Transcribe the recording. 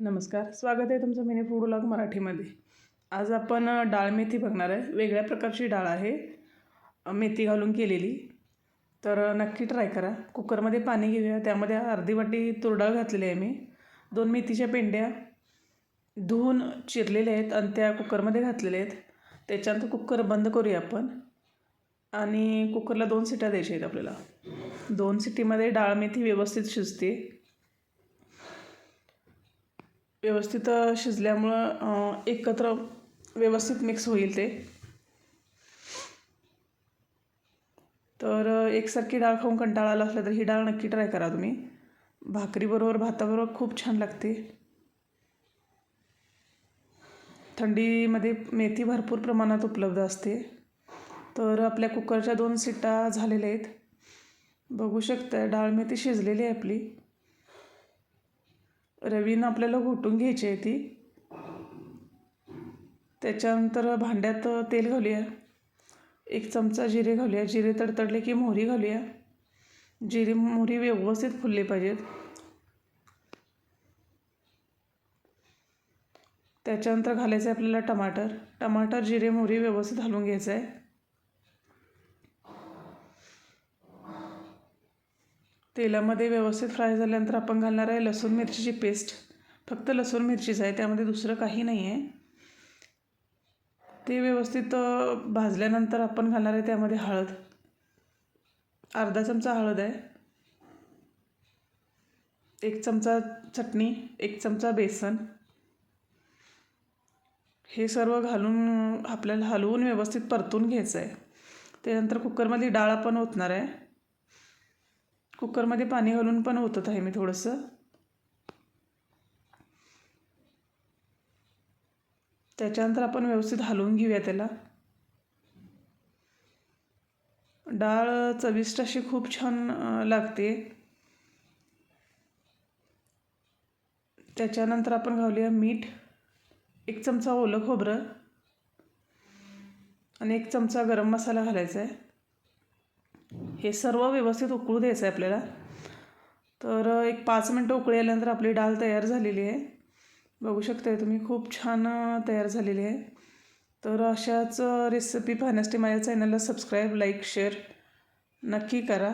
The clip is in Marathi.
नमस्कार स्वागत आहे तुमचं मिनी फूड ब्लॉग मराठीमध्ये. आज आपण डाळ मेथी बघणार आहे. वेगळ्या प्रकारची डाळ आहे. मेथी घालून केलेली. तर नक्की ट्राय करा. कुकरमध्ये पाणी घेऊया. त्यामध्ये अर्धी वाटी तुरडाळ घातलेली आहे मी. दोन मेथीच्या पेंड्या. धुवून चिरलेल्या आहेत आणि त्या कुकरमध्ये घातलेल्या आहेत. त्याच्यानंतर कुकर बंद करूया आपण. आणि कुकरला दोन सिट्या द्यायच्या आहेत आपल्याला. दोन सिटीमध्ये डाळ मेथी व्यवस्थित शिजते. व्यवस्थित शिजल्यामुळं एकत्र व्यवस्थित मिक्स होईल ते. तर एकसारखी डाळ खाऊन कंटाळा आला असला तर ही डाळ नक्की ट्राय करा तुम्ही. भाकरीबरोबर भाताबरोबर खूप छान लागते. थंडीमध्ये मेथी भरपूर प्रमाणात उपलब्ध असते. तर आपल्या कुकरच्या दोन सिटा झालेल्या आहेत. बघू शकता डाळ मेथी शिजलेली आहे आपली. रवीनं आपल्याला घोटून घ्यायची आहे ती. त्याच्यानंतर भांड्यात तेल घालूया. एक चमचा जिरे घालूया. जिरे तडतडले की मोहरी घालूया. जिरे मोहरी व्यवस्थित फुलली पाहिजेत. त्याच्यानंतर घालायचं आहे आपल्याला टमाटर. टमाटर जिरे मोहरी व्यवस्थित घालून घ्यायचं आहे तेलामध्ये व्यवस्थित फ्राय झाल्यानंतर आपण घालणार आहे लसूण मिरचीची पेस्ट. फक्त लसूण मिरचीच आहे त्यामध्ये दुसरं काही नाही आहे ते व्यवस्थित भाजल्यानंतर आपण घालणार आहे त्यामध्ये हळद. अर्धा चमचा हळद आहे. एक चमचा चटणी एक चमचा बेसन. हे सर्व घालून आपल्याला हलवून व्यवस्थित परतून घ्यायचं आहे त्यानंतर कुकरमध्ये डाळ आपण ओतणार आहे. कुकरमध्ये पाणी घालून पण होतत आहे मी थोडंसं. त्याच्यानंतर आपण व्यवस्थित हलवून घेऊया त्याला. डाळ चविष्ट अशी खूप छान लागते. त्याच्यानंतर आपण घालूया मीठ. एक चमचा ओलं खोबरं. आणि एक चमचा गरम मसाला घालायचा आहे हे सर्व व्यवस्थित उकळू द्यायचं आहे आपल्याला. तर एक पाच मिनटं उकळी आल्यानंतर आपली डाळ तयार झालेली आहे. बघू शकताय तुम्ही खूप छान तयार झालेली आहे. तर अशाच रेसिपी पाहण्यासाठी माझ्या चॅनलला सबस्क्राईब लाईक शेअर नक्की करा.